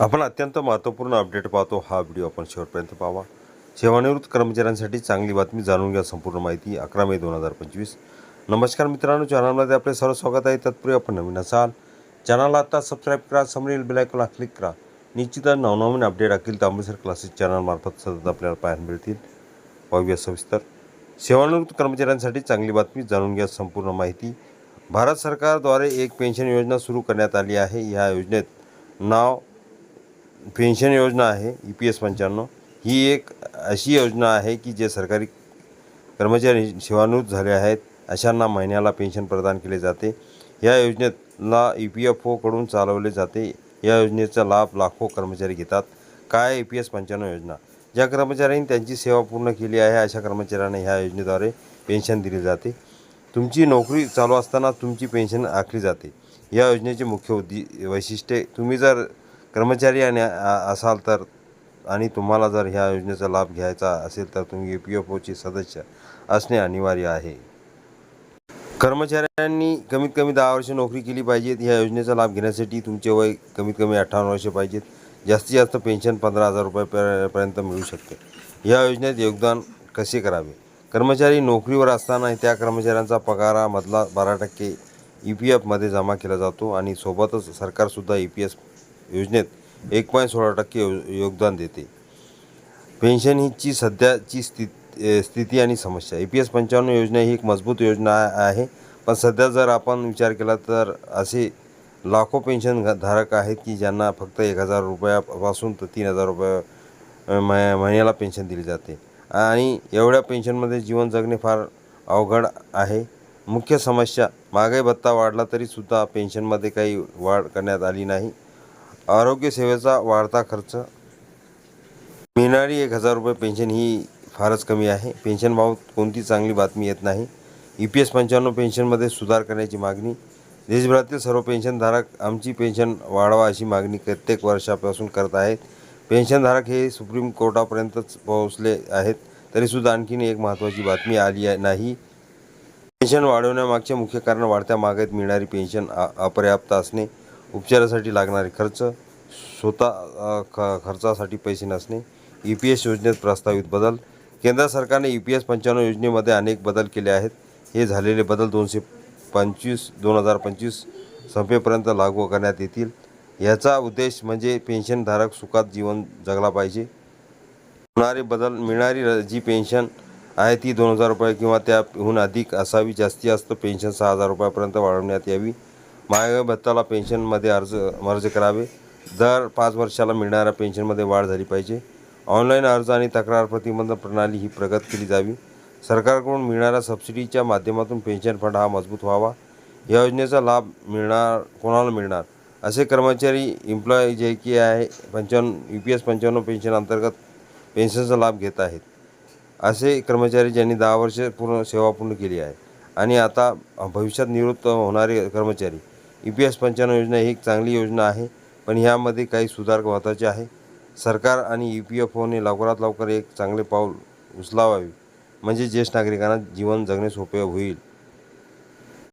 आपण अत्यंत महत्त्वपूर्ण अपडेट पाहतो. हा व्हिडिओ आपण शेवटपर्यंत पाहावा सेवानिवृत्त कर्मचाऱ्यांसाठी चांगली बातमी जाणून घ्या. संपूर्ण माहिती अकरा मे दोन हजार पंचवीस. नमस्कार मित्रांनो चॅनलमध्ये आपले सर्व स्वागत आहे. तत्पूर्वी आपण नवीन असाल चॅनलला आता सबस्क्राईब करा समोरील बेलायकॉनला क्लिक करा. निश्चितच नवनवीन अपडेट अखिल तांबेसर क्लासेस चॅनलमार्फत सतत आपल्याला पाहायला मिळतील. पाहूया सविस्तर. सेवानिवृत्त कर्मचाऱ्यांसाठी चांगली बातमी जाणून घ्या. संपूर्ण माहिती. भारत सरकारद्वारे एक पेन्शन योजना सुरू करण्यात आली आहे. या योजनेत नाव पेन्शन योजना आहे ई पी एस पंच्याण्णव. ही एक अशी योजना आहे की जे सरकारी कर्मचारी सेवानिवृत्त झाले आहेत अशांना महिन्याला पेन्शन प्रदान केले जाते. या योजनेला ई पी एफ ओकडून चालवले जाते. या योजनेचा लाभ लाखो कर्मचारी घेतात. काय ई पी एस पंच्याण्णव योजना? ज्या कर्मचाऱ्यांनी त्यांची सेवा पूर्ण केली आहे अशा कर्मचाऱ्यांना ह्या योजनेद्वारे पेन्शन दिली जाते. तुमची नोकरी चालू असताना तुमची पेन्शन आखली जाते. या योजनेचे मुख्य उद्दि वैशिष्ट्ये तुम्ही जर कर्मचारी आणि असाल तर आणि तुम्हाला जर ह्या योजनेचा लाभ घ्यायचा असेल तर तुम्ही ई पी एफ ओचे सदस्य असणे अनिवार्य आहे. कर्मचाऱ्यांनी कमीत कमी दहा वर्ष नोकरी केली पाहिजेत. ह्या योजनेचा लाभ घेण्यासाठी तुमचे वय कमीत कमी अठ्ठावन्न वर्षे पाहिजेत. जास्तीत जास्त पेन्शन पंधरा हजार रुपयापर्यंत मिळू शकते. या योजनेत योगदान कसे करावे? कर्मचारी नोकरीवर असताना त्या कर्मचाऱ्यांचा पगारामधला बारा टक्के ई पी एफमध्ये जमा केला जातो आणि सोबतच सरकारसुद्धा ई पी एस योजनेत एक पॉईंट सोळा टक्के यो योगदान देते. पेन्शन हीची सध्याची स्थिती स्थिती आणि समस्या. ए पी एस पंचावन्न योजना ही एक मजबूत योजना आहे. पण सध्या जर आपण विचार केला तर असे लाखो पेन्शन धारक आहेत की ज्यांना फक्त एक हजार रुपयापासून तर तीन हजार रुपये महिन्याला पेन्शन दिली जाते. आणि एवढ्या पेन्शनमध्ये जीवन जगणे फार अवघड आहे. मुख्य समस्या महागाई भत्ता वाढला तरीसुद्धा पेन्शनमध्ये काही वाढ करण्यात आली नाही. आरोग्यसेवेचा वाढता खर्च. मिळणारी एक हजार रुपये पेन्शन ही फारच कमी आहे. पेन्शनबाबत कोणती चांगली बातमी येत नाही. ई पी एस पंच्याण्णव पेन्शनमध्ये सुधार करण्याची मागणी. देशभरातील सर्व पेन्शनधारक आमची पेन्शन वाढवा अशी मागणी प्रत्येक वर्षापासून करत आहेत. पेन्शनधारक हे सुप्रीम कोर्टापर्यंतच पोहोचले आहेत. तरीसुद्धा आणखीन एक महत्त्वाची बातमी आली आहे नाही. पेन्शन वाढवण्यामागचे मुख्य कारण वाढत्या मागत मिळणारी पेन्शन अपर्याप्त असणे. उपचारासाठी लागणारे खर्च स्वतः ख खर्चासाठी पैसे नसणे ई पी एस योजनेत प्रस्तावित बदल. केंद्र सरकारने ई पी एस पंच्याण्णव योजनेमध्ये अनेक बदल केले आहेत. हे झालेले बदल दोनशे पंचवीस दोन हजार पंचवीस संपेपर्यंत लागू करण्यात येतील. याचा उद्देश म्हणजे पेन्शनधारक सुखात जीवन जगला पाहिजे. होणारे बदल मिळणारी र- जी पेन्शन आहे ती दोन हजार रुपये किंवा त्याहून अधिक असावी. जास्तीत जास्त पेन्शन सहा हजार रुपयापर्यंत वाढवण्यात यावी. महागाई भत्ताला पेन्शनमध्ये अर्ज अर्ज करावे. दर पाच वर्षाला मिळणाऱ्या पेन्शनमध्ये वाढ झाली पाहिजे. ऑनलाईन अर्ज आणि तक्रार प्रतिबंध प्रणाली ही प्रगत केली जावी. सरकारकडून मिळणाऱ्या सबसिडीच्या माध्यमातून पेन्शन फंड हा मजबूत व्हावा. या योजनेचा लाभ मिळणार कोणाला मिळणार? असे कर्मचारी एम्प्लॉई जे की आहे पंचावन्न यू पी एस पंच्याण्णव पेन्शन अंतर्गत पेन्शनचा लाभ घेत आहेत. असे कर्मचारी ज्यांनी दहा वर्ष पूर्ण सेवा पूर्ण केली आहे. आणि आता भविष्यात निवृत्त होणारे कर्मचारी ई पी एस पंच्याण्णव योजना ही एक चांगली योजना आहे पण ह्यामध्ये काही सुधार महत्त्वाचे आहे. सरकार आणि ई पी एफ ओने लवकरात लवकर एक चांगले पाऊल उचलावावे. म्हणजे ज्येष्ठ नागरिकांना जीवन जगणे सोपे होईल.